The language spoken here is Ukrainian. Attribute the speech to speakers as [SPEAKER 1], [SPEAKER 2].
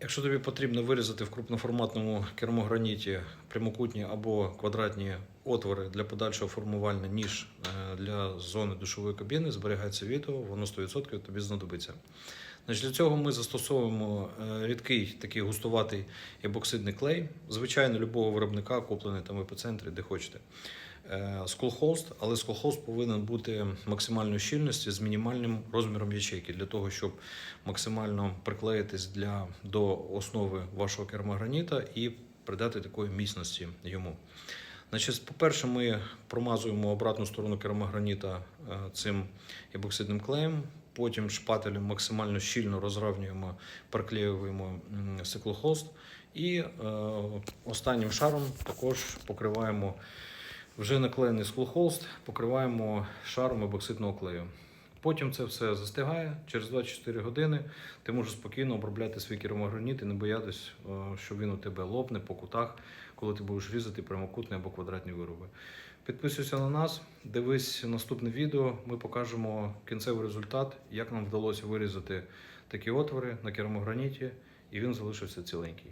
[SPEAKER 1] Якщо тобі потрібно вирізати в крупноформатному кермограніті прямокутні або квадратні отвори для подальшого формування ніж е, для зони душової кабіни, зберігай це відео, воно 100% тобі знадобиться. Значить, для цього ми застосовуємо е, рідкий такий густуватий епоксидний клей, звичайно, любого виробника, куплений там в епіцентрі, де хочете. Е, Сколхолст, але сколхолст повинен бути максимальної щільності з мінімальним розміром ячейки для того, щоб максимально приклеїтись для, до основи вашого керамограніта і придати такої міцності йому. Значить, по-перше, ми промазуємо обратну сторону керамограніта е, цим ебоксидним клеєм. Потім шпателем максимально щільно розравнюємо, приклеюємо м, стеклохолст. І е, останнім шаром також покриваємо вже наклеєний склохолст, покриваємо шаром ебоксидного клею. Потім це все застигає. Через 24 години ти можеш спокійно обробляти свій керамограніт і не боятись, е, що він у тебе лопне по кутах, коли ти будеш різати прямокутні або квадратні вироби. Підписуйся на нас, дивись наступне відео. Ми покажемо кінцевий результат, як нам вдалося вирізати такі отвори на керамограніті, і він залишився ціленький.